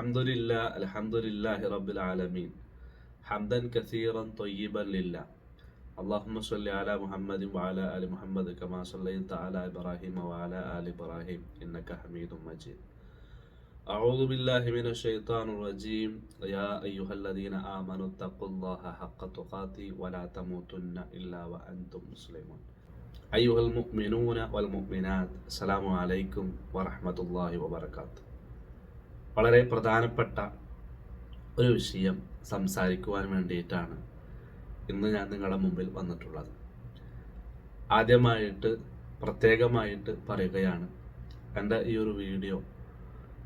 الحمد لله الحمد لله رب العالمين. حمدا كثيرا طيبا لله. اللهم صل على محمد وعلى آل محمد كما صليت على إبراهيم وعلى آل إبراهيم إنك حميد مجيد. أعوذ بالله من الشيطان الرجيم. يا أيها الذين آمنوا اتقوا الله حق تقاته ولا تموتن إلا وأنتم مسلمون. أيها المؤمنون والمؤمنات السلام عليكم ورحمة الله وبركاته. വളരെ പ്രധാനപ്പെട്ട ഒരു വിഷയം സംസാരിക്കുവാൻ വേണ്ടിയിട്ടാണ് ഇന്ന് ഞാൻ നിങ്ങളുടെ മുമ്പിൽ വന്നിട്ടുള്ളത്. ആദ്യമായിട്ട് പ്രത്യേകമായിട്ട് പറയുകയാണ് എന്റെ ഈ ഒരു വീഡിയോ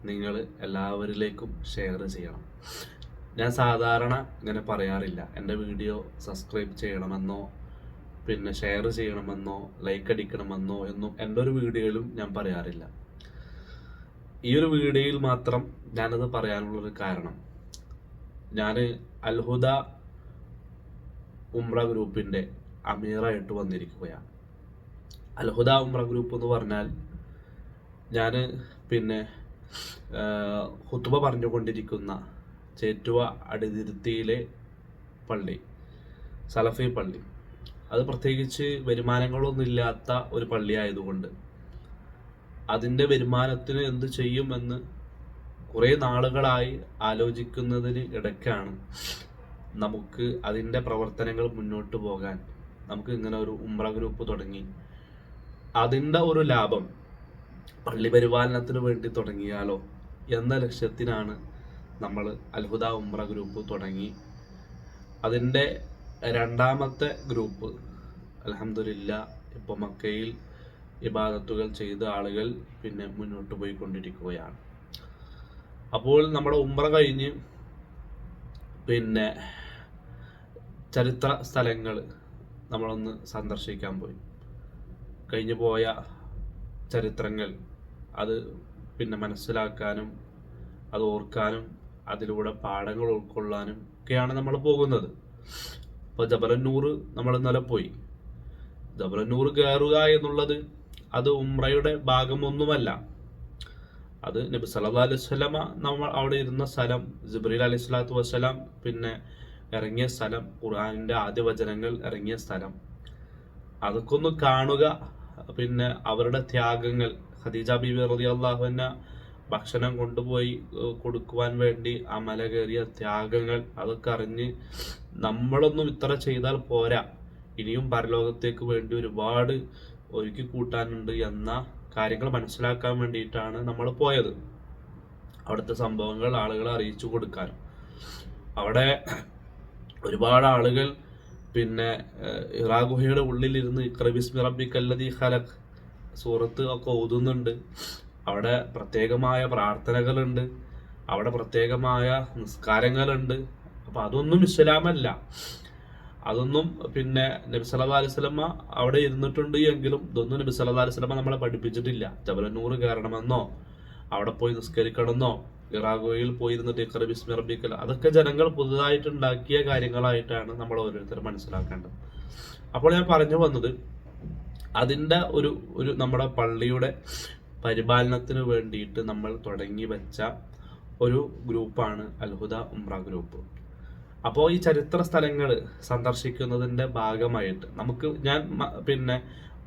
നിങ്ങൾ എല്ലാവരിലേക്കും ഷെയർ ചെയ്യണം. ഞാൻ സാധാരണ ഇങ്ങനെ പറയാറില്ല എന്റെ വീഡിയോ സബ്സ്ക്രൈബ് ചെയ്യണമെന്നോ പിന്നെ ഷെയർ ചെയ്യണമെന്നോ ലൈക്ക് അടിക്കണമെന്നോ എന്നും എന്റെ ഒരു വീഡിയോയിലും ഞാൻ പറയാറില്ല. ഈ ഒരു വീഡിയോയിൽ മാത്രം ഞാനത് പറയാനുള്ളൊരു കാരണം. ഞാൻ അൽഹുദ ഉംറ ഗ്രൂപ്പിന്റെ അമീറായിട്ട് വന്നിരിക്കുകയാണ്. അൽഹുദ ഉംറ ഗ്രൂപ്പ് എന്ന് പറഞ്ഞാൽ ഞാൻ പിന്നെ ഹുത്തുബ പറഞ്ഞുകൊണ്ടിരിക്കുന്ന ചേറ്റുവ അടിതിരുത്തിയിലെ പള്ളി സലഫി പള്ളി. അത് പ്രത്യേകിച്ച് വരുമാനങ്ങളൊന്നുമില്ലാത്ത ഒരു പള്ളി ആയതുകൊണ്ട് അതിന്റെ വരുമാനത്തിന് എന്ത് ചെയ്യുമെന്ന് കുറേ നാളുകളായി ആലോചിക്കുന്നതിന് ഇടയ്ക്കാണ് നമുക്ക് അതിന്റെ പ്രവർത്തനങ്ങൾ മുന്നോട്ട് പോകാൻ. നമുക്ക് ഇങ്ങനെ ഒരു ഉമ്ര ഗ്രൂപ്പ് തുടങ്ങി. അതിന്റെ ഒരു ലാഭം പള്ളി പരിപാലനത്തിന് വേണ്ടി തുടങ്ങിയാലോ എന്ന ലക്ഷ്യത്തിനാണ് നമ്മൾ അത്ഭുത ഉമ്ര ഗ്രൂപ്പ് തുടങ്ങി. അതിന്റെ രണ്ടാമത്തെ ഗ്രൂപ്പ് അലഹമില്ല ഇപ്പോൾ മക്കയിൽ ഇബാദത്തുകൾ ചെയ്ത ആളുകൾ പിന്നെ മുന്നോട്ട് പോയിക്കൊണ്ടിരിക്കുകയാണ്. അപ്പോൾ നമ്മുടെ ഉമ്ര കഴിഞ്ഞ് പിന്നെ ചരിത്ര സ്ഥലങ്ങൾ നമ്മളൊന്ന് സന്ദർശിക്കാൻ പോയി. കഴിഞ്ഞു പോയ ചരിത്രങ്ങൾ അത് പിന്നെ മനസ്സിലാക്കാനും അത് ഓർക്കാനും അതിലൂടെ പാഠങ്ങൾ ഉൾക്കൊള്ളാനും ഒക്കെയാണ് നമ്മൾ പോകുന്നത്. ഇപ്പോൾ ജബലന്നൂർ നമ്മൾ ഇന്നലെ പോയി. ജബലന്നൂർ കയറുക എന്നുള്ളത് അത് ഉംറയുടെ ഭാഗമൊന്നുമല്ല. അത് നബി സല്ലല്ലാഹു അലൈഹി വസല്ലമ നമ്മൾ അവിടെ ഇരുന്ന സ്ഥലം ജിബ്രീൽ അലൈഹി സ്വലാത്തു വസ്സലാം പിന്നെ ഇറങ്ങിയ സ്ഥലം ഖുർആനിന്റെ ആദ്യ വചനങ്ങൾ ഇറങ്ങിയ സ്ഥലം. അതൊക്കെ ഒന്ന് കാണുക. പിന്നെ അവരുടെ ത്യാഗങ്ങൾ ഖദീജ ബീബി അൻഹ ഭക്ഷണം കൊണ്ടുപോയി കൊടുക്കുവാൻ വേണ്ടി ആ മല കയറിയ ത്യാഗങ്ങൾ അതൊക്കെ അറിഞ്ഞ് നമ്മളൊന്നും ഇത്ര ചെയ്താൽ പോരാ. ഇനിയും പരലോകത്തേക്ക് വേണ്ടി ഒരുപാട് ഒരുക്കി കൂട്ടാനുണ്ട് എന്ന കാര്യങ്ങൾ മനസ്സിലാക്കാൻ വേണ്ടിയിട്ടാണ് നമ്മൾ പോയത്. അവിടുത്തെ സംഭവങ്ങൾ ആളുകളെ അറിയിച്ചു കൊടുക്കാൻ. അവിടെ ഒരുപാട് ആളുകൾ പിന്നെ ഇറാഖുഹയുടെ ഇറാ ഗുഹയുടെ ഉള്ളിലിരുന്ന് ഇക്രബിസ്മി റബ്ബിക്കല്ലതി ഖലഖ് സൂറത്ത് ഒക്കെ ഓതുന്നുണ്ട്. അവിടെ പ്രത്യേകമായ പ്രാർത്ഥനകളുണ്ട്. അവിടെ പ്രത്യേകമായ നിസ്കാരങ്ങളുണ്ട്. അപ്പം അതൊന്നും ഇസ്ലാമല്ല. അതൊന്നും പിന്നെ നബി സല്ലല്ലാഹു അലൈഹി വസല്ലമ അവിടെ ഇരുന്നിട്ടുണ്ട് എങ്കിലും ഇതൊന്നും നബി സല്ലല്ലാഹു അലൈഹി വസല്ലമ നമ്മളെ പഠിപ്പിച്ചിട്ടില്ല. ജബലന്നൂർ കയറണമെന്നോ അവിടെ പോയി നിസ്കരിക്കണമെന്നോ ഇറാഗോയിൽ പോയി ഇരുന്നിട്ട് ഇഖ്റ ബിസ്മി റബ്ബിക്കൽ അതൊക്കെ ജനങ്ങൾ പുതുതായിട്ട് ഉണ്ടാക്കിയ കാര്യങ്ങളായിട്ടാണ് നമ്മൾ ഓരോരുത്തരും മനസ്സിലാക്കേണ്ടത്. അപ്പോൾ ഞാൻ പറഞ്ഞു വന്നത് അതിന്റെ ഒരു ഒരു നമ്മുടെ പള്ളിയുടെ പരിപാലനത്തിന് വേണ്ടിയിട്ട് നമ്മൾ തുടങ്ങി വെച്ച ഒരു ഗ്രൂപ്പാണ് അൽഹുദ ഉംറ ഗ്രൂപ്പ്. അപ്പോൾ ഈ ചരിത്ര സ്ഥലങ്ങൾ സന്ദർശിക്കുന്നതിന്റെ ഭാഗമായിട്ട് നമുക്ക് ഞാൻ പിന്നെ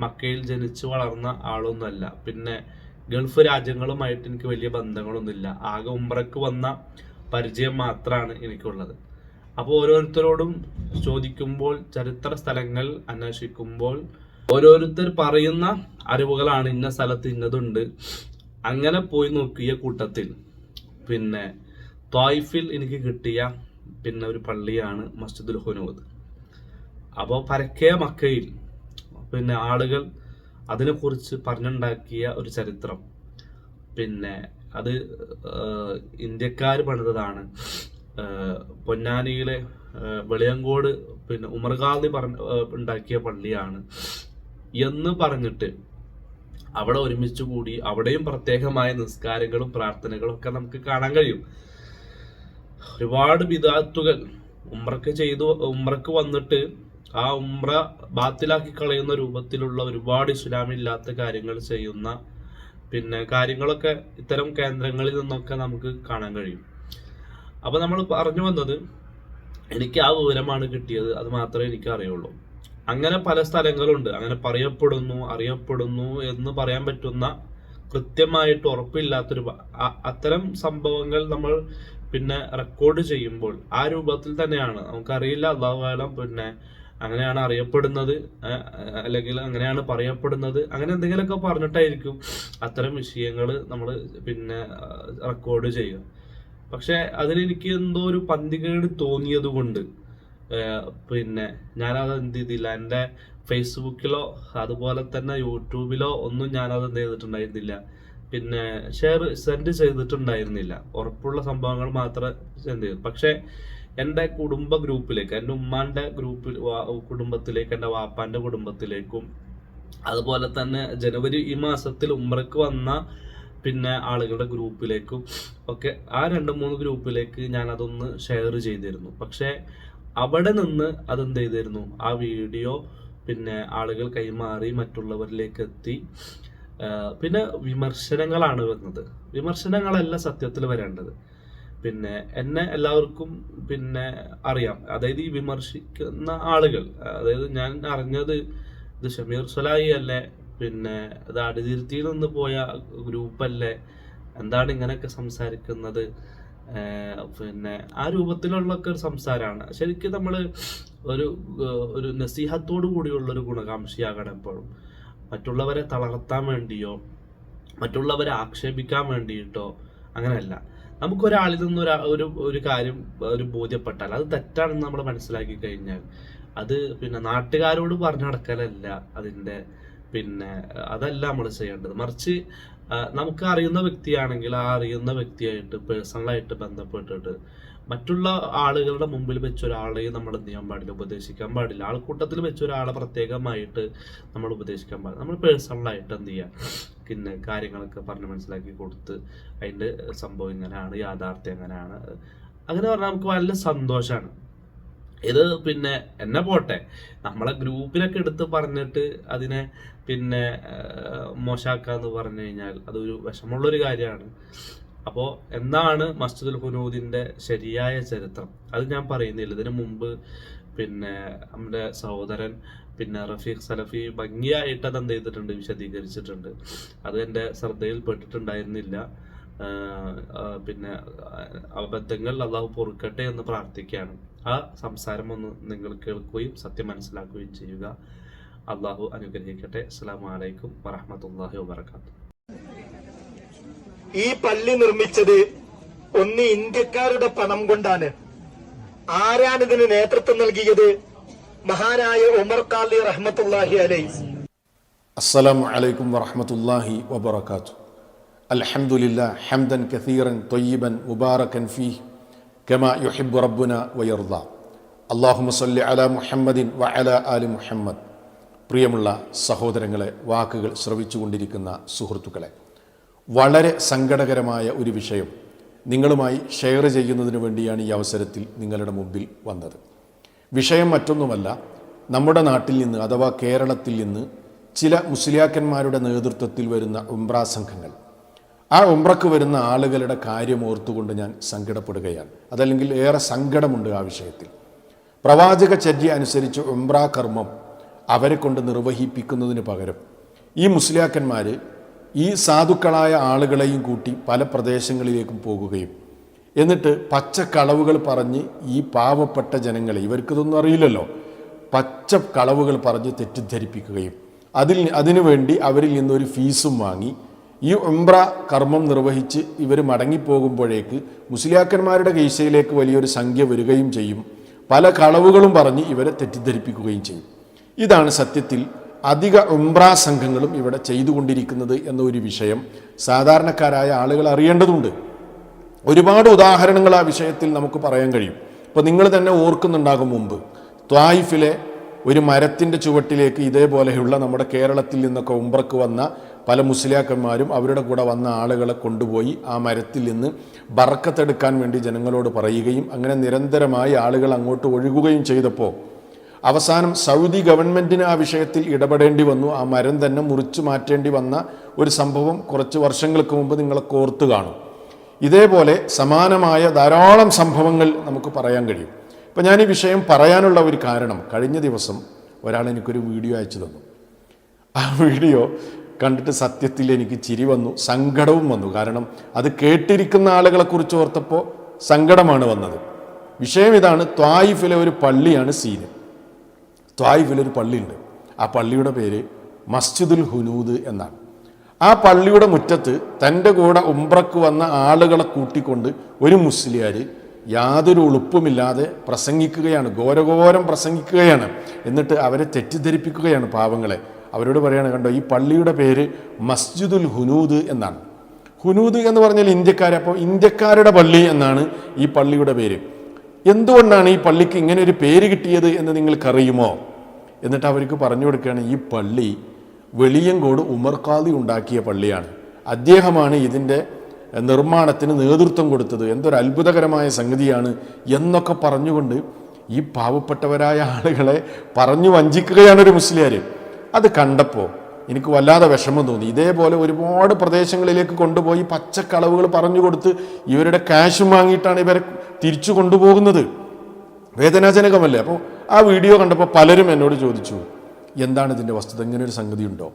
മക്കയിൽ ജനിച്ചു വളർന്ന ആളൊന്നുമല്ല. പിന്നെ ഗൾഫ് രാജ്യങ്ങളുമായിട്ട് എനിക്ക് വലിയ ബന്ധങ്ങളൊന്നുമില്ല. ആകെ ഉംറക്ക് വന്ന പരിചയം മാത്രമാണ് എനിക്കുള്ളത്. അപ്പോൾ ഓരോരുത്തരോടും ചോദിക്കുമ്പോൾ ചരിത്ര സ്ഥലങ്ങൾ അന്വേഷിക്കുമ്പോൾ ഓരോരുത്തർ പറയുന്ന അറിവുകളാണ് ഇന്ന സ്ഥലത്ത് ഇന്നതുണ്ട്. അങ്ങനെ പോയി നോക്കിയ കൂട്ടത്തിൽ പിന്നെ ത്വായിഫിൽ എനിക്ക് കിട്ടിയ പിന്നെ ഒരു പള്ളിയാണ് മസ്ജിദുൽ ഹുനൂദ്. അപ്പോൾ പരക്കെ മക്കയിൽ പിന്നെ ആളുകൾ അതിനെക്കുറിച്ച് പറഞ്ഞുണ്ടാക്കിയ ഒരു ചരിത്രം. പിന്നെ അത് ഇന്ത്യക്കാർ പണിതതാണ്. പൊന്നാനിയിലെ വെളിയങ്കോട് പിന്നെ ഉമർഗാദി പറഞ്ഞ ഉണ്ടാക്കിയ പള്ളിയാണ്. എന്ന് പറഞ്ഞിട്ട് അവിടെ ഒരുമിച്ച് കൂടി അവിടെയും പ്രത്യേകമായ നിസ്കാരങ്ങളും പ്രാർത്ഥനകളും ഒക്കെ നമുക്ക് കാണാൻ കഴിയും. ഒരുപാട് വിദാത്തുകൾ ഉമ്രക്ക് ചെയ്തു ഉമ്രക്ക് വന്നിട്ട് ആ ഉമ്ര ബാത്തിലാക്കി കളയുന്ന രൂപത്തിലുള്ള ഒരുപാട് ഇസ്ലാമില്ലാത്ത കാര്യങ്ങൾ ചെയ്യുന്ന പിന്നെ കാര്യങ്ങളൊക്കെ ഇത്തരം കേന്ദ്രങ്ങളിൽ നിന്നൊക്കെ നമുക്ക് കാണാൻ കഴിയും. അപ്പൊ നമ്മൾ പറഞ്ഞു വന്നത് എനിക്ക് ആ വിവരമാണ് കിട്ടിയത് അത് മാത്രമേ എനിക്ക് അറിയുള്ളൂ. അങ്ങനെ പല സ്ഥലങ്ങളുണ്ട്. അങ്ങനെ പറയപ്പെടുന്നു അറിയപ്പെടുന്നു എന്ന് പറയാൻ പറ്റുന്ന കൃത്യമായിട്ട് ഉറപ്പില്ലാത്തൊരു അത്തരം സംഭവങ്ങൾ നമ്മൾ പിന്നെ റെക്കോർഡ് ചെയ്യുമ്പോൾ ആ രൂപത്തിൽ തന്നെയാണ്. നമുക്കറിയില്ല അള്ളാഹുലം പിന്നെ അങ്ങനെയാണ് അറിയപ്പെടുന്നത് അല്ലെങ്കിൽ അങ്ങനെയാണ് പറയപ്പെടുന്നത്. അങ്ങനെ എന്തെങ്കിലുമൊക്കെ പറഞ്ഞിട്ടായിരിക്കും അത്തരം വിഷയങ്ങൾ നമ്മൾ പിന്നെ റെക്കോർഡ് ചെയ്യുക. പക്ഷെ അതിലെനിക്ക് എന്തോ ഒരു പന്തികേട് തോന്നിയത് കൊണ്ട് പിന്നെ ഞാനത് എന്ത് ചെയ്തില്ല. എന്റെ ഫേസ്ബുക്കിലോ അതുപോലെ തന്നെ യൂട്യൂബിലോ ഒന്നും ഞാനത് എന്ത് ചെയ്തിട്ടുണ്ടായിരുന്നില്ല. പിന്നെ ഷെയർ സെൻഡ് ചെയ്തിട്ടുണ്ടായിരുന്നില്ല. ഉറപ്പുള്ള സംഭവങ്ങൾ മാത്രമേ സെൻഡ് ചെയ്തു. പക്ഷേ എന്റെ കുടുംബ ഗ്രൂപ്പിലേക്ക് എന്റെ ഉമ്മാന്റെ ഗ്രൂപ്പിൽ കുടുംബത്തിലേക്ക് എന്റെ വാപ്പാന്റെ കുടുംബത്തിലേക്കും അതുപോലെ തന്നെ ജനുവരി ഈ മാസത്തിൽ ഉമ്രക്ക് വന്ന പിന്നെ ആളുകളുടെ ഗ്രൂപ്പിലേക്കും ഒക്കെ ആ രണ്ട് മൂന്ന് ഗ്രൂപ്പിലേക്ക് ഞാൻ അതൊന്ന് ഷെയർ ചെയ്തിരുന്നു. പക്ഷേ അവിടെ നിന്ന് അതെന്ത് ചെയ്തിരുന്നു? ആ വീഡിയോ പിന്നെ ആളുകൾ കൈമാറി മറ്റുള്ളവരിലേക്ക് എത്തി. പിന്നെ വിമർശനങ്ങളാണ് വരുന്നത് വിമർശനങ്ങളല്ല സത്യത്തിൽ വരേണ്ടത്. പിന്നെ എന്നെ എല്ലാവർക്കും പിന്നെ അറിയാം. അതായത് ഈ വിമർശിക്കുന്ന ആളുകൾ അതായത് ഞാൻ അറിഞ്ഞത് ഇത് ഷമീർ സലായി അല്ലേ പിന്നെ ഇത് അടിതിരുത്തിയിൽ നിന്ന് പോയ ഗ്രൂപ്പല്ലേ എന്താണ് ഇങ്ങനെയൊക്കെ സംസാരിക്കുന്നത് പിന്നെ ആ രൂപത്തിലുള്ളൊക്കെ ഒരു സംസാരമാണ്. ശരിക്കും നമ്മൾ ഒരു ഒരു നസീഹത്തോടു കൂടിയുള്ള ഒരു ഗുണകാംക്ഷിയാകണം എപ്പോഴും. മറ്റുള്ളവരെ തളർത്താൻ വേണ്ടിയോ മറ്റുള്ളവരെ ആക്ഷേപിക്കാൻ വേണ്ടിയിട്ടോ അങ്ങനെയല്ല. നമുക്കൊരാളിൽ നിന്ന് ഒരു ഒരു കാര്യം ഒരു ബോധ്യപ്പെട്ടാൽ അത് തെറ്റാണെന്ന് നമ്മൾ മനസ്സിലാക്കി കഴിഞ്ഞാൽ അത് പിന്നെ നാട്ടുകാരോട് പറഞ്ഞു നടക്കലല്ല അതിന്റെ പിന്നെ അതല്ല നമ്മൾ ചെയ്യേണ്ടത്. മറിച്ച് നമുക്ക് അറിയുന്ന വ്യക്തിയാണെങ്കിൽ ആ അറിയുന്ന വ്യക്തിയായിട്ട് പേഴ്സണലായിട്ട് ബന്ധപ്പെട്ടിട്ട് മറ്റുള്ള ആളുകളുടെ മുമ്പിൽ വെച്ച് ഒരാളെയും നമ്മൾ എന്ത് ചെയ്യാൻ പാടില്ല ഉപദേശിക്കാൻ പാടില്ല. ആൾക്കൂട്ടത്തിൽ വെച്ച് ഒരാളെ പ്രത്യേകമായിട്ട് നമ്മൾ ഉപദേശിക്കാൻ പാടില്ല. നമ്മൾ പേഴ്സണലായിട്ട് എന്ത് ചെയ്യുക പിന്നെ കാര്യങ്ങളൊക്കെ പറഞ്ഞ് മനസ്സിലാക്കി കൊടുത്ത് അതിന്റെ സംഭവം ഇങ്ങനെയാണ് യാഥാർത്ഥ്യം എങ്ങനെയാണ്? അങ്ങനെ പറഞ്ഞാൽ നമുക്ക് നല്ല സന്തോഷമാണ് ഇത് പിന്നെ എന്നെ പോട്ടെ. നമ്മളെ ഗ്രൂപ്പിലൊക്കെ എടുത്ത് പറഞ്ഞിട്ട് അതിനെ പിന്നെ മോശാക്കാന്ന് പറഞ്ഞു കഴിഞ്ഞാൽ അതൊരു വിഷമമുള്ളൊരു കാര്യമാണ്. അപ്പോൾ എന്താണ് മസ്ജിദുൽ ഹുനൂദിന്റെ ശരിയായ ചരിത്രം? അത് ഞാൻ പറയുന്നില്ല. ഇതിനു മുമ്പ് പിന്നെ നമ്മുടെ സഹോദരൻ പിന്നെ റഫീഖ് സലഫി ഭംഗിയായിട്ട് അത് എന്ത് ചെയ്തിട്ടുണ്ട് വിശദീകരിച്ചിട്ടുണ്ട്. അത് എന്റെ ശ്രദ്ധയിൽ പെട്ടിട്ടുണ്ടായിരുന്നില്ല. ആഹ് ആഹ് പിന്നെ അബദ്ധങ്ങൾ അള്ളാഹു പൊറുക്കട്ടെ എന്ന് പ്രാർത്ഥിക്കുകയാണ്. ആ സംസാരം ഒന്ന് നിങ്ങൾ കേൾക്കുകയും സത്യം മനസ്സിലാക്കുകയും ചെയ്യുക. അള്ളാഹു അനുഗ്രഹിക്കട്ടെ. അസ്സാം വലൈക്കും വറഹമത്തല്ലാഹി വാബർക്കാത്തു ഈ പള്ളി നിർമ്മിച്ചത് ഒന്ന് ഇന്ത്യക്കാരുടെ പണം കൊണ്ടാണ്. ആരാണ് ഇതിന് നേതൃത്വം നൽകിയത്? മഹാനായ ഉമർ കാലി റഹ്മത്തുള്ളാഹി അലൈ അസ്സലാം വലൈക്കും വറഹമത്തല്ലാഹി വബർക്കാത്തു അലഹമുല്ല ഹംദൻ കസീറൻ തൊയ്യബൻ മുബാറക്കൻ ഫീ കമ യുഹിബ് റബ്ബുന വയർദ. അള്ളാഹുമ സല്ലി അല മുഹമ്മദിൻ വ അല അലി മുഹമ്മദ്. പ്രിയമുള്ള സഹോദരങ്ങളെ വാക്കുകൾ ശ്രവിച്ചുകൊണ്ടിരിക്കുന്ന സുഹൃത്തുക്കളെ വളരെ സങ്കടകരമായ ഒരു വിഷയം നിങ്ങളുമായി ഷെയർ ചെയ്യുന്നതിന് വേണ്ടിയാണ് ഈ അവസരത്തിൽ നിങ്ങളുടെ മുമ്പിൽ വന്നത്. വിഷയം മറ്റൊന്നുമല്ല നമ്മുടെ നാട്ടിൽ നിന്ന് അഥവാ കേരളത്തിൽ നിന്ന് ചില മുസ്ലിയാക്കന്മാരുടെ നേതൃത്വത്തിൽ വരുന്ന ഉംറ സംഘങ്ങൾ. ആ ഉംറക്ക് വരുന്ന ആളുകളുടെ കാര്യം ഓർത്തുകൊണ്ട് ഞാൻ സങ്കടപ്പെടുകയാണ്. അതല്ലെങ്കിൽ ഏറെ സങ്കടമുണ്ട് ആ വിഷയത്തിൽ. പ്രവാചക ചര്യ അനുസരിച്ച് ഉംറ കർമ്മം അവരെ കൊണ്ട് നിർവഹിപ്പിക്കുന്നതിന് പകരം ഈ മുസ്ലിയാക്കന്മാർ ഈ സാധുക്കളായ ആളുകളെയും കൂട്ടി പല പ്രദേശങ്ങളിലേക്കും പോകുകയും. എന്നിട്ട് പച്ചക്കളവുകൾ പറഞ്ഞ് ഈ പാവപ്പെട്ട ജനങ്ങളെ ഇവർക്കിതൊന്നും അറിയില്ലല്ലോ. പച്ച കളവുകൾ പറഞ്ഞ് തെറ്റിദ്ധരിപ്പിക്കുകയും. അതിൽ അതിനുവേണ്ടി അവരിൽ നിന്നൊരു ഫീസും വാങ്ങി. ഈ ഉംറ കർമ്മം നിർവഹിച്ച് ഇവർ മടങ്ങിപ്പോകുമ്പോഴേക്ക് മുസ്ലിയാക്കന്മാരുടെ കീശയിലേക്ക് വലിയൊരു സംഖ്യ വരികയും ചെയ്യും. പല കളവുകളും പറഞ്ഞ് ഇവരെ തെറ്റിദ്ധരിപ്പിക്കുകയും ചെയ്യും. ഇതാണ് സത്യത്തിൽ അധിക ഉംറ സംഘങ്ങളും ഇവിടെ ചെയ്തുകൊണ്ടിരിക്കുന്നത് എന്നൊരു വിഷയം സാധാരണക്കാരായ ആളുകൾ അറിയേണ്ടതുണ്ട്. ഒരുപാട് ഉദാഹരണങ്ങൾ ആ വിഷയത്തിൽ നമുക്ക് പറയാൻ കഴിയും. ഇപ്പോൾ നിങ്ങൾ തന്നെ ഓർക്കുന്നുണ്ടാകും മുമ്പ് ത്വായിഫിലെ ഒരു മരത്തിന്റെ ചുവട്ടിലേക്ക് ഇതേപോലെയുള്ള നമ്മുടെ കേരളത്തിൽ നിന്നൊക്കെ ഉംബ്രക്ക് വന്ന പല മുസ്ലിയാക്കന്മാരും അവരുടെ കൂടെ വന്ന ആളുകളെ കൊണ്ടുപോയി ആ മരത്തിൽ നിന്ന് ബറക്കത്തെടുക്കാൻ വേണ്ടി ജനങ്ങളോട് പറയുകയും അങ്ങനെ നിരന്തരമായി ആളുകൾ അങ്ങോട്ട് ഒഴുകുകയും ചെയ്തപ്പോൾ അവസാനം സൗദി ഗവൺമെന്റിന് ആ വിഷയത്തിൽ ഇടപെടേണ്ടി വന്നു. ആ മരം തന്നെ മുറിച്ചു മാറ്റേണ്ടി വന്ന ഒരു സംഭവം കുറച്ച് വർഷങ്ങൾക്ക് മുമ്പ് നിങ്ങളെ കോർത്ത് കാണും. ഇതേപോലെ സമാനമായ ധാരാളം സംഭവങ്ങൾ നമുക്ക് പറയാൻ കഴിയും. ഇപ്പം ഞാൻ ഈ വിഷയം പറയാനുള്ള ഒരു കാരണം കഴിഞ്ഞ ദിവസം ഒരാൾ എനിക്കൊരു വീഡിയോ അയച്ചു തന്നു. ആ വീഡിയോ കണ്ടിട്ട് സത്യത്തിൽ എനിക്ക് ചിരി വന്നു സങ്കടവും വന്നു. കാരണം അത് കേട്ടിരിക്കുന്ന ആളുകളെക്കുറിച്ച് ഓർത്തപ്പോൾ സങ്കടമാണ് വന്നത്. വിഷയം ഇതാണ് ത്വായിഫിലെ ഒരു പള്ളിയാണ് സീന്. ത്വായിഫിൽ ഒരു പള്ളിയുണ്ട്. ആ പള്ളിയുടെ പേര് മസ്ജിദുൽ ഹുനൂദ് എന്നാണ്. ആ പള്ളിയുടെ മുറ്റത്ത് തന്റെ കൂടെ ഉംറക്ക് വന്ന ആളുകളെ കൂട്ടിക്കൊണ്ട് ഒരു മുസ്ലിയാർ യാതൊരു ഉളുപ്പുമില്ലാതെ പ്രസംഗിക്കുകയാണ് ഘോരഘോരം പ്രസംഗിക്കുകയാണ്. എന്നിട്ട് അവരെ തെറ്റിദ്ധരിപ്പിക്കുകയാണ് പാവങ്ങളെ. അവരോട് പറയാണ് കണ്ടോ ഈ പള്ളിയുടെ പേര് മസ്ജിദുൽ ഹുനൂദ് എന്നാണ്. ഹുനൂദ് എന്ന് പറഞ്ഞാൽ ഇന്ത്യക്കാരെ അപ്പോൾ ഇന്ത്യക്കാരുടെ പള്ളി എന്നാണ് ഈ പള്ളിയുടെ പേര്. എന്തുകൊണ്ടാണ് ഈ പള്ളിക്ക് ഇങ്ങനെ ഒരു പേര് കിട്ടിയത് എന്ന് നിങ്ങൾക്കറിയുമോ? എന്നിട്ട് അവർക്ക് പറഞ്ഞു കൊടുക്കുകയാണ് ഈ പള്ളി വെളിയങ്കോട് ഉമർ ഖാദി ഉണ്ടാക്കിയ പള്ളിയാണ്. അദ്ദേഹമാണ് ഇതിന്റെ നിർമ്മാണത്തിന് നേതൃത്വം കൊടുത്തത്. എന്തൊരു അത്ഭുതകരമായ സംഗതിയാണ് എന്നൊക്കെ പറഞ്ഞുകൊണ്ട് ഈ പാവപ്പെട്ടവരായ ആളുകളെ പറഞ്ഞു വഞ്ചിക്കുകയാണ് ഒരു മുസ്ലിയാർ അത് കണ്ടപ്പോൾ എനിക്ക് വല്ലാതെ വിഷമം തോന്നി. ഇതേപോലെ ഒരുപാട് പ്രദേശങ്ങളിലേക്ക് കൊണ്ടുപോയി പച്ചക്കളവുകൾ പറഞ്ഞു കൊടുത്ത് ഇവരുടെ ക്യാഷും വാങ്ങിയിട്ടാണ് ഇവരെ തിരിച്ചു കൊണ്ടുപോകുന്നത്. വേദനാജനകമല്ലേ? അപ്പോൾ ആ വീഡിയോ കണ്ടപ്പോൾ പലരും എന്നോട് ചോദിച്ചു എന്താണ് ഇതിന്റെ വസ്തുത? ഇങ്ങനെ ഒരു സംഗതി ഉണ്ടോ?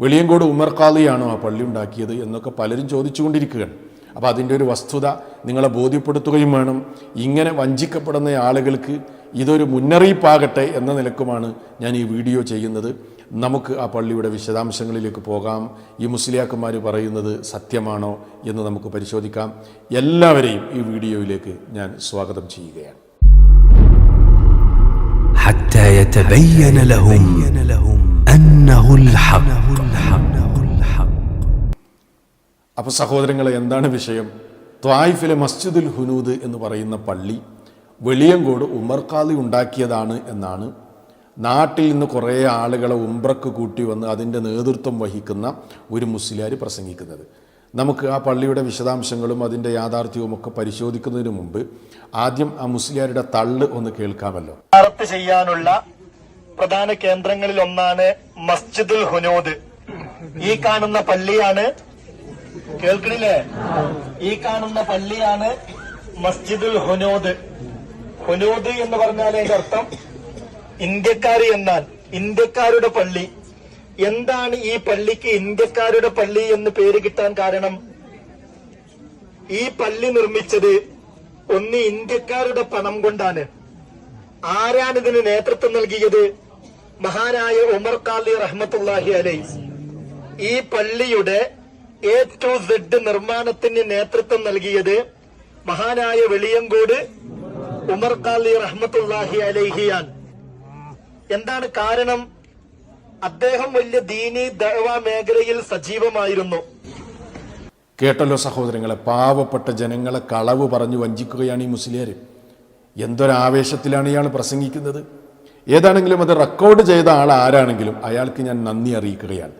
വെളിയങ്കോട് ഉമർ ഖാദിയാണോ ആ പള്ളി ഉണ്ടാക്കിയത്? എന്നൊക്കെ പലരും ചോദിച്ചുകൊണ്ടിരിക്കുകയാണ്. അപ്പോൾ അതിന്റെ ഒരു വസ്തുത നിങ്ങളെ ബോധ്യപ്പെടുത്തുകയും വേണം. ഇങ്ങനെ വഞ്ചിക്കപ്പെടുന്ന ആളുകൾക്ക് ഇതൊരു മുന്നറിയിപ്പാകട്ടെ എന്ന നിലക്കുമാണ് ഞാൻ ഈ വീഡിയോ ചെയ്യുന്നത്. നമുക്ക് ആ പള്ളിയുടെ വിശദാംശങ്ങളിലേക്ക് പോകാം. ഈ മുസ്ലിയാക്കന്മാർ പറയുന്നത് സത്യമാണോ എന്ന് നമുക്ക് പരിശോധിക്കാം. എല്ലാവരെയും ഈ വീഡിയോയിലേക്ക് ഞാൻ സ്വാഗതം ചെയ്യുകയാണ്. അപ്പോൾ സഹോദരങ്ങളെ എന്താണ് വിഷയം? ത്വായിഫിലെ മസ്ജിദുൽ ഹുനൂദ് എന്ന് പറയുന്ന പള്ളി വെളിയങ്കോട് ഉമർ ഖാദി ഉണ്ടാക്കിയതാണ് എന്നാണ്. നാട്ടിൽ നിന്ന് കുറേ ആളുകളെ ഉമ്പ്രക്ക് കൂട്ടി വന്ന് അതിന്റെ നേതൃത്വം വഹിക്കുന്ന ഒരു മുസ്ലിയാർ പ്രസംഗിക്കുന്നത്. നമുക്ക് ആ പള്ളിയുടെ വിശദാംശങ്ങളും അതിന്റെ യാഥാർത്ഥ്യവും ഒക്കെ പരിശോധിക്കുന്നതിന് മുമ്പ് ആദ്യം ആ മുസ്ലിയാരുടെ തള്ള് ഒന്ന് കേൾക്കാമല്ലോ. ചെയ്യാനുള്ള പ്രധാന കേന്ദ്രങ്ങളിൽ ഒന്നാണ് മസ്ജിദുൽ ഹുനോദ്. ഈ കാണുന്ന പള്ളിയാണ് കേൾക്കണില്ലേ? ഈ കാണുന്ന പള്ളിയാണ് മസ്ജിദുൽ ഹുനൂദ്. ഹുനൂദ് എന്ന് പറഞ്ഞാൽ അതിന്റെ അർത്ഥം ഇന്ത്യക്കാർ എന്നാൽ ഇന്ത്യക്കാരുടെ പള്ളി. എന്താണ് ഈ പള്ളിക്ക് ഇന്ത്യക്കാരുടെ പള്ളി എന്ന് പേര് കിട്ടാൻ കാരണം? ഈ പള്ളി നിർമ്മിച്ചത് ഒന്ന് ഇന്ത്യക്കാരുടെ പണം കൊണ്ടാണ്. ആരാണ് ഇതിന് നേതൃത്വം നൽകിയത്? മഹാനായ ഉമർ കാലി റഹ്മത്തുല്ലാഹി അലൈ ഈ പള്ളിയുടെ എ ടു സെഡ് നിർമ്മാണത്തിന് നേതൃത്വം നൽകിയത് മഹാനായ വെളിയങ്കോട് ഉമർ ഖാലി റഹ്മത്തുല്ലാഹി അലൈഹിയാൻ എന്താണ് കാരണം? അദ്ദേഹം വലിയ ദീനി ദഅവ മേഖലയിൽ സജീവമായിരുന്നു. കേട്ടല്ലോ സഹോദരങ്ങളെ പാവപ്പെട്ട ജനങ്ങളെ കളവ് പറഞ്ഞു വഞ്ചിക്കുകയാണ് ഈ മുസ്ലിയാർ എന്തൊരാവേശത്തിലാണ് ഇയാൾ പ്രസംഗിക്കുന്നത്? ഏതാണെങ്കിലും അത് റെക്കോർഡ് ചെയ്ത ആൾ ആരാണെങ്കിലും അയാൾക്ക് ഞാൻ നന്ദി അറിയിക്കുകയാണ്.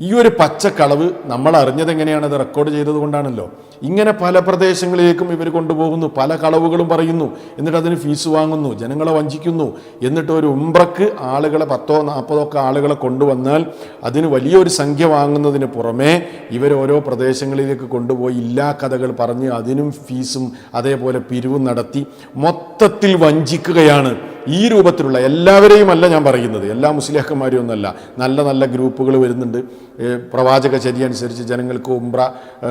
ഈ ഒരു പച്ചക്കളവ് നമ്മൾ അറിഞ്ഞത് എങ്ങനെയാണ് അത് റെക്കോർഡ് ചെയ്തത് കൊണ്ടാണല്ലോ. ഇങ്ങനെ പല പ്രദേശങ്ങളിലേക്കും ഇവർ കൊണ്ടുപോകുന്നു പല കളവുകളും പറയുന്നു എന്നിട്ട് അതിന് ഫീസ് വാങ്ങുന്നു ജനങ്ങളെ വഞ്ചിക്കുന്നു എന്നിട്ട് ഒരു ഉംബ്രക്ക് ആളുകളെ പത്തോ നാൽപ്പതോ ഒക്കെ ആളുകളെ കൊണ്ടുവന്നാൽ അതിന് വലിയൊരു സംഖ്യ വാങ്ങുന്നതിന് പുറമേ ഇവർ ഓരോ പ്രദേശങ്ങളിലേക്ക് കൊണ്ടുപോയി ഇല്ലാ കഥകൾ പറഞ്ഞ് അതിനും ഫീസും അതേപോലെ പിരിവും നടത്തി മൊത്തത്തിൽ വഞ്ചിക്കുകയാണ്. ഈ രൂപത്തിലുള്ള എല്ലാവരെയും അല്ല ഞാൻ പറയുന്നത്. എല്ലാ മുസ്ലിഹക്കന്മാരും ഒന്നല്ല. നല്ല നല്ല ഗ്രൂപ്പുകൾ വരുന്നുണ്ട്. പ്രവാചക ചര്യ അനുസരിച്ച് ജനങ്ങൾക്ക് ഉംറ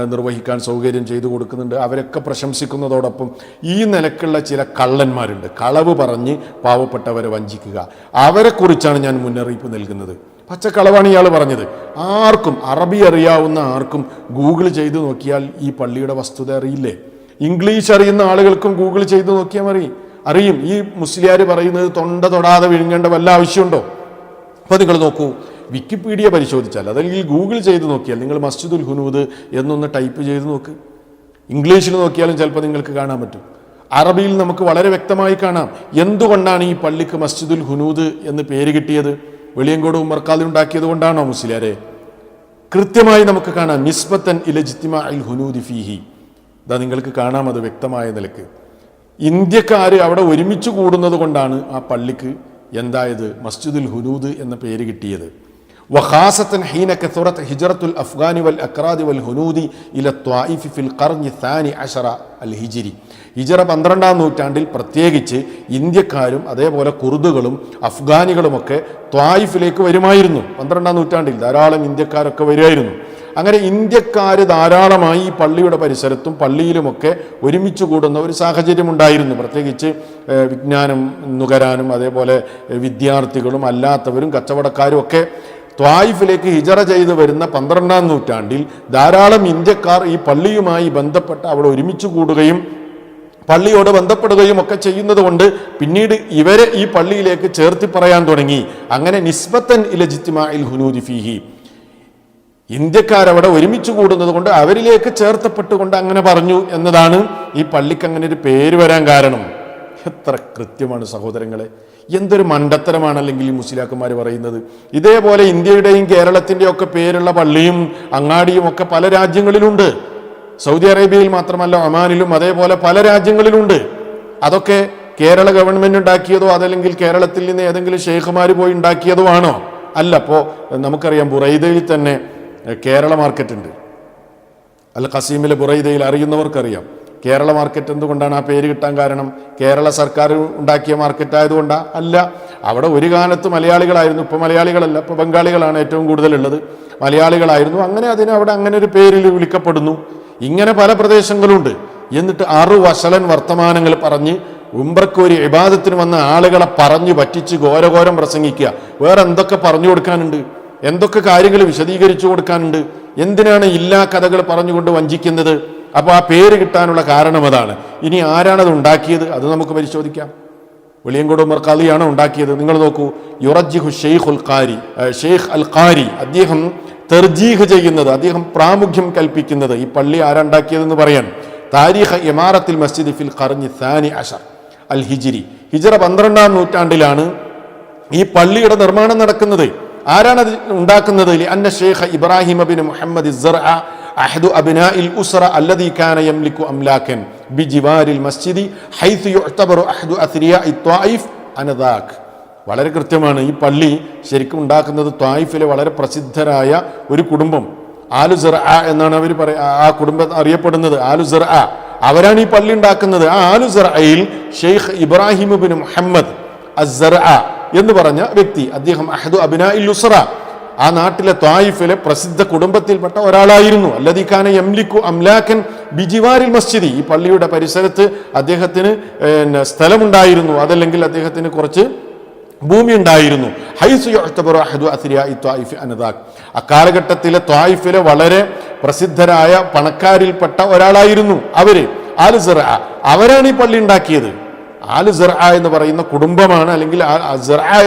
നിർവഹിക്കാൻ സൗകര്യം ചെയ്തു കൊടുക്കുന്നുണ്ട്. അവരൊക്കെ പ്രശംസിക്കുന്നതോടൊപ്പം ഈ നിലക്കുള്ള ചില കള്ളന്മാരുണ്ട്. കളവ് പറഞ്ഞ് പാവപ്പെട്ടവരെ വഞ്ചിക്കുക. അവരെക്കുറിച്ചാണ് ഞാൻ മുന്നറിയിപ്പ് നൽകുന്നത്. പച്ചക്കളവാണ് ഇയാൾ പറഞ്ഞത്. ആർക്കും അറബി അറിയാവുന്ന ആർക്കും ഗൂഗിൾ ചെയ്ത് നോക്കിയാൽ ഈ പള്ളിയുടെ വസ്തുത അറിയില്ലേ? ഇംഗ്ലീഷ് അറിയുന്ന ആളുകൾക്കും ഗൂഗിൾ ചെയ്ത് നോക്കിയാൽ മതി. അറിയും. ഈ മുസ്ലിയാർ പറയുന്നത് തൊണ്ട തൊടാതെ വിഴുങ്ങേണ്ട വല്ല ആവശ്യമുണ്ടോ? അപ്പോൾ നിങ്ങൾ നോക്കൂ. വിക്കിപീഡിയ പരിശോധിച്ചാൽ അതല്ലെങ്കിൽ ഗൂഗിൾ ചെയ്ത് നോക്കിയാൽ നിങ്ങൾ മസ്ജിദുൽ ഹുനൂദ് എന്നൊന്ന് ടൈപ്പ് ചെയ്ത് നോക്ക്. ഇംഗ്ലീഷിൽ നോക്കിയാലും ചിലപ്പോൾ നിങ്ങൾക്ക് കാണാൻ പറ്റും. അറബിയിൽ നമുക്ക് വളരെ വ്യക്തമായി കാണാം. എന്തുകൊണ്ടാണ് ഈ പള്ളിക്ക് മസ്ജിദുൽ ഹുനൂദ് എന്ന് പേര് കിട്ടിയത്? വെളിയങ്കോട് ഉമ്മർക്കാലി ഉണ്ടാക്കിയത് കൊണ്ടാണോ മുസ്ലിയാരെ? കൃത്യമായി നമുക്ക് കാണാം. നിസ്ബത്തൻ ഇലജിത്തിമ അൽ ഹുനൂദി ഫീഹി. ഇതാ നിങ്ങൾക്ക് കാണാം അത് വ്യക്തമായ നിലയ്ക്ക്. ഇന്ത്യക്കാർ അവിടെ ഒരുമിച്ച് കൂടുന്നത് കൊണ്ടാണ് ആ പള്ളിക്ക് എന്തായത്? മസ്ജിദുൽ ഹുനൂദ് എന്ന പേര് കിട്ടിയത്. വഹാസത്തൻ ഹീന കത്തുറത്ത് ഹിജറത്തുൽ അഫ്ഗാനി വൽ അക്രാദി വൽ ഹുനൂദി ഇല ത്വായിഫി ഖർനി ഥാനി അഷറ അൽ ഹിജിരി. ഹിജറ പന്ത്രണ്ടാം നൂറ്റാണ്ടിൽ പ്രത്യേകിച്ച് ഇന്ത്യക്കാരും അതേപോലെ കുർദുകളും അഫ്ഗാനികളുമൊക്കെ ത്വായിഫിലേക്ക് വരുമായിരുന്നു. പന്ത്രണ്ടാം നൂറ്റാണ്ടിൽ ധാരാളം ഇന്ത്യക്കാരൊക്കെ വരുമായിരുന്നു അങ്ങനെ ഇന്ത്യക്കാർ ധാരാളമായി ഈ പള്ളിയുടെ പരിസരത്തും പള്ളിയിലുമൊക്കെ ഒരുമിച്ച് കൂടുന്ന ഒരു സാഹചര്യം ഉണ്ടായിരുന്നു. പ്രത്യേകിച്ച് വിജ്ഞാനം നുകരാനും അതേപോലെ വിദ്യാർത്ഥികളും അല്ലാത്തവരും കച്ചവടക്കാരും ഒക്കെ ത്വായിഫിലേക്ക് ഹിജറ ചെയ്ത് വരുന്ന പന്ത്രണ്ടാം നൂറ്റാണ്ടിൽ ധാരാളം ഇന്ത്യക്കാർ ഈ പള്ളിയുമായി ബന്ധപ്പെട്ട് അവിടെ ഒരുമിച്ച് കൂടുകയും പള്ളിയോട് ബന്ധപ്പെടുകയും ഒക്കെ ചെയ്യുന്നത് കൊണ്ട് പിന്നീട് ഇവരെ ഈ പള്ളിയിലേക്ക് ചേർത്തി പറയാൻ തുടങ്ങി. അങ്ങനെ നിസ്ബത്തൻ ഇലജിത്തിമ ഇൽ ഹുനൂദി ഫീഹി. ഇന്ത്യക്കാരവിടെ ഒരുമിച്ച് കൂടുന്നത് കൊണ്ട് അവരിലേക്ക് ചേർത്തപ്പെട്ടുകൊണ്ട് അങ്ങനെ പറഞ്ഞു എന്നതാണ് ഈ പള്ളിക്ക് അങ്ങനെ ഒരു പേര് വരാൻ കാരണം. എത്ര കൃത്യമാണ് സഹോദരങ്ങളെ. എന്തൊരു മണ്ടത്തരമാണല്ലെങ്കിൽ ഈ മുസ്ലിയാക്കന്മാർ പറയുന്നത്. ഇതേപോലെ ഇന്ത്യയുടെയും കേരളത്തിന്റെയും ഒക്കെ പേരുള്ള പള്ളിയും അങ്ങാടിയും ഒക്കെ പല രാജ്യങ്ങളിലുണ്ട്. സൗദി അറേബ്യയിൽ മാത്രമല്ല ഒമാനിലും അതേപോലെ പല രാജ്യങ്ങളിലുണ്ട്. അതൊക്കെ കേരള ഗവൺമെന്റ് ഉണ്ടാക്കിയതോ അതല്ലെങ്കിൽ കേരളത്തിൽ നിന്ന് ഏതെങ്കിലും ഷെയ്ഖുമാർ പോയി ഉണ്ടാക്കിയതോ ആണോ? അല്ല അപ്പോൾ നമുക്കറിയാം ബുറൈദയിൽ തന്നെ കേരള മാർക്കറ്റ് ഉണ്ട്. അൽ ഖസീമിലെ ബുറൈദയിൽ അറിയുന്നവർക്കറിയാം. കേരള മാർക്കറ്റ് എന്തുകൊണ്ടാണ് ആ പേര് കിട്ടാൻ കാരണം? കേരള സർക്കാർ ഉണ്ടാക്കിയ മാർക്കറ്റ് അല്ല. അവിടെ ഒരു കാലത്ത് മലയാളികളായിരുന്നു. ഇപ്പോൾ മലയാളികളല്ല ഇപ്പോൾ ബംഗാളികളാണ് ഏറ്റവും കൂടുതലുള്ളത്. മലയാളികളായിരുന്നു. അങ്ങനെ അതിന് അവിടെ അങ്ങനെ ഒരു പേരിൽ വിളിക്കപ്പെടുന്നു. ഇങ്ങനെ പല പ്രദേശങ്ങളുണ്ട്. എന്നിട്ട് അറു വശലൻ വർത്തമാനങ്ങൾ പറഞ്ഞ് ഉംബ്രക്ക് ഒരു ഇബാദത്തിന് വന്ന ആളുകളെ പറഞ്ഞു പറ്റിച്ച് ഘോരഘോരം പ്രസംഗിക്കുക. വേറെ എന്തൊക്കെ പറഞ്ഞു കൊടുക്കാനുണ്ട്? എന്തൊക്കെ കാര്യങ്ങൾ വിശദീകരിച്ചു കൊടുക്കാനുണ്ട്? എന്തിനാണ് ഇല്ലാ കഥകൾ പറഞ്ഞുകൊണ്ട് വഞ്ചിക്കുന്നത്? അപ്പോൾ ആ പേര് കിട്ടാനുള്ള കാരണം അതാണ്. ഇനി ആരാണത് ഉണ്ടാക്കിയത്? അത് നമുക്ക് പരിശോധിക്കാം. വെളിയങ്കോട് ഉമർ ഉണ്ടാക്കിയത്. നിങ്ങൾ നോക്കൂ. യുറജിഹു ഷെയ്ഖ് ഉൽ ഖാരി ഷെയ്ഖ് അൽ ഖാരി. അദ്ദേഹം തെർജീഹ് ചെയ്യുന്നത് അദ്ദേഹം പ്രാമുഖ്യം കൽപ്പിക്കുന്നത്. ഈ പള്ളി ആരുണ്ടാക്കിയതെന്ന് പറയാൻ. താരിഖ് ഇമാറത്തിൽ മസ്ജിദ് ഫിൽ ഖർഞ്ഞി സാനി അഷർ അൽ ഹിജിരി. ഹിജറ പന്ത്രണ്ടാം നൂറ്റാണ്ടിലാണ് ഈ പള്ളിയുടെ നിർമ്മാണം നടക്കുന്നത്. ആരാണ് അത് ഉണ്ടാക്കുന്നത്? അന്ന ഷേഖ് ഇബ്രാഹിം അബിൻ മുഹമ്മദ് അംലാക്കൻ ബിജിവാരിൽ മസ്ജിദി ഹൈഥു യുഅ്തബറു അഹദു അത്രിയാഇ ത്വായിഫ് അനദാക് വളരെ കൃത്യമാണ്. ഈ പള്ളി ശരിക്കും ഉണ്ടാക്കുന്നത് ത്വായിഫിലെ വളരെ പ്രസിദ്ധരായ ഒരു കുടുംബം. ആലു ജർ ആ എന്നാണ് അവർ പറയ ആ കുടുംബം അറിയപ്പെടുന്നത്. ആലു ജർ ആ അവരാണ് ഈ പള്ളി ഉണ്ടാക്കുന്നത്. ആ ആലു ആലുസറയിൽ ഷെയ്ഖ് ഇബ്രാഹിം ബിൻ മുഹമ്മദ് അസ്സറ എന്ന് പറഞ്ഞ വ്യക്തി അദ്ദേഹം അഹദു അബിന ഇല്ലുസറ ആ നാട്ടിലെ ത്വായിഫിലെ പ്രസിദ്ധ കുടുംബത്തിൽപ്പെട്ട ഒരാളായിരുന്നു. അല്ലദിഖാന യംലിക്കു അംലാക്കൻ ബിജിവാരിൽ മസ്ജിദി. ഈ പള്ളിയുടെ പരിസരത്ത് അദ്ദേഹത്തിന് സ്ഥലമുണ്ടായിരുന്നു. അതല്ലെങ്കിൽ അദ്ദേഹത്തിന് കുറച്ച് ഭൂമി ഉണ്ടായിരുന്നു. ഹൈസു അക്കാലഘട്ടത്തിലെ ത്വായിഫിലെ വളരെ പ്രസിദ്ധരായ പണക്കാരിൽപ്പെട്ട ഒരാളായിരുന്നു അവർ ആലുസറ സിറ അവരാണ് ഈ പള്ളി ഉണ്ടാക്കിയത്. ആൽ സിറ എന്ന് പറയുന്ന കുടുംബമാണ് അല്ലെങ്കിൽ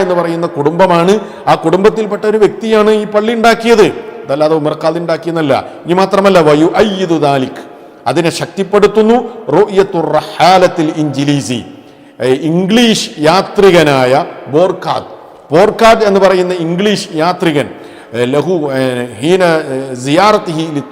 എന്ന് പറയുന്ന കുടുംബമാണ് ആ കുടുംബത്തിൽപ്പെട്ട ഒരു വ്യക്തിയാണ് ഈ പള്ളി ഉണ്ടാക്കിയത്. അതല്ലാതെ ഉമർഖാദ് ഉണ്ടാക്കിയെന്നല്ല. ഇനി മാത്രമല്ല വയു അയ്യിദു ദാലിക്. അതിനെ ശക്തിപ്പെടുത്തുന്നു റഹാലത്തിൽ ഇഞ്ചിലീസി ഇംഗ്ലീഷ് യാത്രികനായ ബോർഖാദ്. ബോർഖാദ് എന്ന് പറയുന്ന ഇംഗ്ലീഷ് യാത്രികൻ ലഹു ഹീന ലി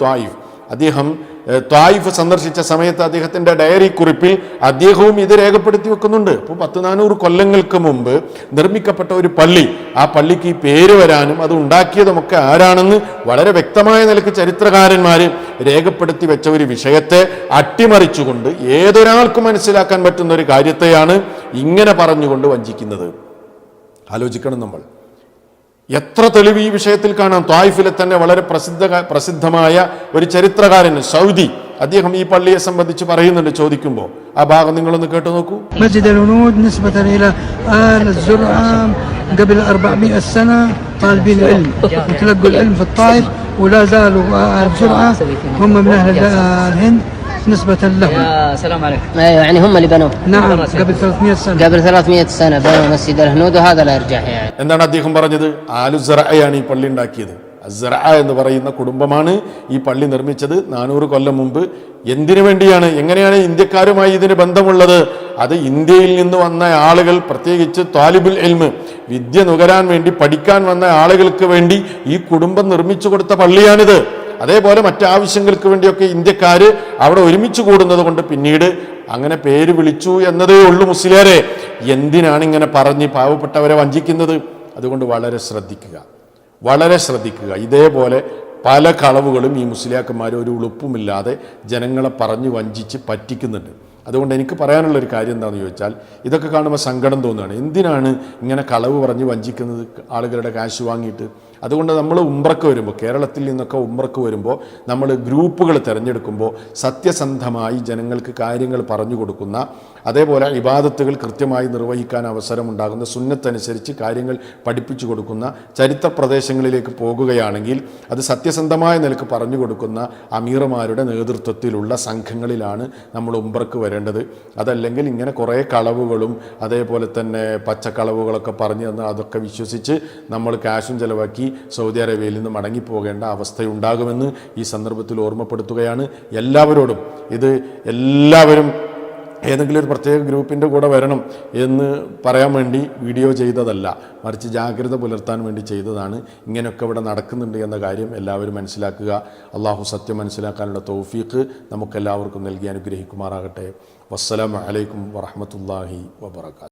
അദ്ദേഹം ത്വായിഫ് സന്ദർശിച്ച സമയത്ത് അദ്ദേഹത്തിന്റെ ഡയറി കുറിപ്പിൽ അദ്ദേഹവും ഇത് രേഖപ്പെടുത്തി വെക്കുന്നുണ്ട്. അപ്പോൾ പത്ത് നാനൂറ് കൊല്ലങ്ങൾക്ക് മുമ്പ് നിർമ്മിക്കപ്പെട്ട ഒരു പള്ളി ആ പള്ളിക്ക് ഈ പേര് വരാനും അത് ഉണ്ടാക്കിയതുമൊക്കെ ആരാണെന്ന് വളരെ വ്യക്തമായ നിലയ്ക്ക് ചരിത്രകാരന്മാർ രേഖപ്പെടുത്തി വെച്ച ഒരു വിഷയത്തെ അട്ടിമറിച്ചുകൊണ്ട് ഏതൊരാൾക്കും മനസ്സിലാക്കാൻ പറ്റുന്ന ഒരു കാര്യത്തെയാണ് ഇങ്ങനെ പറഞ്ഞുകൊണ്ട് വഞ്ചിക്കുന്നത്. ആലോചിക്കണം നമ്മൾ. എത്ര തെളിവ് ഈ വിഷയത്തിൽ കാണാം ത്വായിഫിലെ തന്നെ വളരെ പ്രസിദ്ധ പ്രസിദ്ധമായ ഒരു ചരിത്രകാരൻ സൗദി അദ്ദേഹം ഈ പള്ളിയെ സംബന്ധിച്ച് പറയുന്നുണ്ട് ചോദിക്കുമ്പോൾ ആ ഭാഗം നിങ്ങളൊന്ന് കേട്ടു നോക്കൂ مسجد الهنود نسبة إلى آل الزرعة قبل 400 سنة طالبين العلم وتلقوا العلم في الطائف ولا زالوا آل الزرعة هم من أهل الهند نسبة لهم يا سلام عليكم ايوه يعني هم اللي بنوه نعم قبل 300 سنة قبل 300 سنه بنوا مسجد الهنود وهذا لا يرجع يعني എന്താണ് അദ്ദേഹം പറഞ്ഞത് ആലുസറയാണ് ഈ പള്ളി ഉണ്ടാക്കിയത് അസറ എന്ന് പറയുന്ന കുടുംബമാണ് ഈ പള്ളി നിർമ്മിച്ചത് നാനൂറ് കൊല്ലം മുമ്പ് എന്തിനു വേണ്ടിയാണ് എങ്ങനെയാണ് ഇന്ത്യക്കാരുമായി ഇതിന് ബന്ധമുള്ളത് അത് ഇന്ത്യയിൽ നിന്ന് വന്ന ആളുകൾ പ്രത്യേകിച്ച് താലിബുൽ എൽമ് വിദ്യ നുകരാൻ വേണ്ടി പഠിക്കാൻ വന്ന ആളുകൾക്ക് വേണ്ടി ഈ കുടുംബം നിർമ്മിച്ചു കൊടുത്ത പള്ളിയാണിത് അതേപോലെ മറ്റാവശ്യങ്ങൾക്ക് വേണ്ടിയൊക്കെ ഇന്ത്യക്കാർ അവിടെ ഒരുമിച്ച് കൂടുന്നത് കൊണ്ട് പിന്നീട് അങ്ങനെ പേര് വിളിച്ചു എന്നതേ ഉള്ളൂ മുസ്ലിയാരെ. എന്തിനാണ് ഇങ്ങനെ പറഞ്ഞ് പാവപ്പെട്ടവരെ വഞ്ചിക്കുന്നത്? അതുകൊണ്ട് വളരെ ശ്രദ്ധിക്കുക. വളരെ ശ്രദ്ധിക്കുക. ഇതേപോലെ പല കളവുകളും ഈ മുസ്ലിയാക്കന്മാർ ഒരു ഉളുപ്പുമില്ലാതെ ജനങ്ങളെ പറഞ്ഞ് വഞ്ചിച്ച് പറ്റിക്കുന്നുണ്ട്. അതുകൊണ്ട് എനിക്ക് പറയാനുള്ളൊരു കാര്യം എന്താണെന്ന് ചോദിച്ചാൽ ഇതൊക്കെ കാണുമ്പോൾ സങ്കടം തോന്നുകയാണ്. എന്തിനാണ് ഇങ്ങനെ കളവ് പറഞ്ഞ് വഞ്ചിക്കുന്നത്? ആളുകളുടെ കാശ് വാങ്ങിയിട്ട്. അതുകൊണ്ട് നമ്മൾ ഉംറക്ക് വരുമ്പോൾ കേരളത്തിൽ നിന്നൊക്കെ ഉംറക്ക് വരുമ്പോൾ നമ്മൾ ഗ്രൂപ്പുകൾ തിരഞ്ഞെടുക്കുമ്പോൾ സത്യസന്ധമായി ജനങ്ങൾക്ക് കാര്യങ്ങൾ പറഞ്ഞു കൊടുക്കുന്ന അതേപോലെ ഇബാദത്തുകൾ കൃത്യമായി നിർവഹിക്കാൻ അവസരമുണ്ടാകുന്ന സുന്നത്തനുസരിച്ച് കാര്യങ്ങൾ പഠിപ്പിച്ചു കൊടുക്കുന്ന ചരിത്ര പ്രദേശങ്ങളിലേക്ക് പോകുകയാണെങ്കിൽ അത് സത്യസന്ധമായ നിലയ്ക്ക് പറഞ്ഞു കൊടുക്കുന്ന അമീർമാരുടെ നേതൃത്വത്തിലുള്ള സംഘങ്ങളിലാണ് നമ്മൾ ഉംറക്ക് വരേണ്ടത്. അതല്ലെങ്കിൽ ഇങ്ങനെ കുറേ കളവുകളും അതേപോലെ തന്നെ പച്ചക്കളവുകളൊക്കെ പറഞ്ഞു തന്ന് അതൊക്കെ വിശ്വസിച്ച് നമ്മൾ ക്യാഷും ചിലവാക്കി സൗദി അറേബ്യയിൽ നിന്ന് മടങ്ങിപ്പോകേണ്ട അവസ്ഥയുണ്ടാകുമെന്ന് ഈ സന്ദർഭത്തിൽ ഓർമ്മപ്പെടുത്തുകയാണ് എല്ലാവരോടും. ഇത് എല്ലാവരും ഏതെങ്കിലും ഒരു പ്രത്യേക ഗ്രൂപ്പിന്റെ കൂടെ വരണം എന്ന് പറയാൻ വേണ്ടി വീഡിയോ ചെയ്തതല്ല. മറിച്ച് ജാഗ്രത പുലർത്താൻ വേണ്ടി ചെയ്തതാണ്. ഇങ്ങനെയൊക്കെ ഇവിടെ നടക്കുന്നുണ്ട് എന്ന കാര്യം എല്ലാവരും മനസ്സിലാക്കുക. അള്ളാഹു സത്യം മനസ്സിലാക്കാനുള്ള തൗഫീഖ് നമുക്കെല്ലാവർക്കും നൽകി അനുഗ്രഹിക്കുമാറാകട്ടെ. വസ്സലാം അലൈക്കും വറഹമത്തല്ലാഹി വബർക്കാത്തു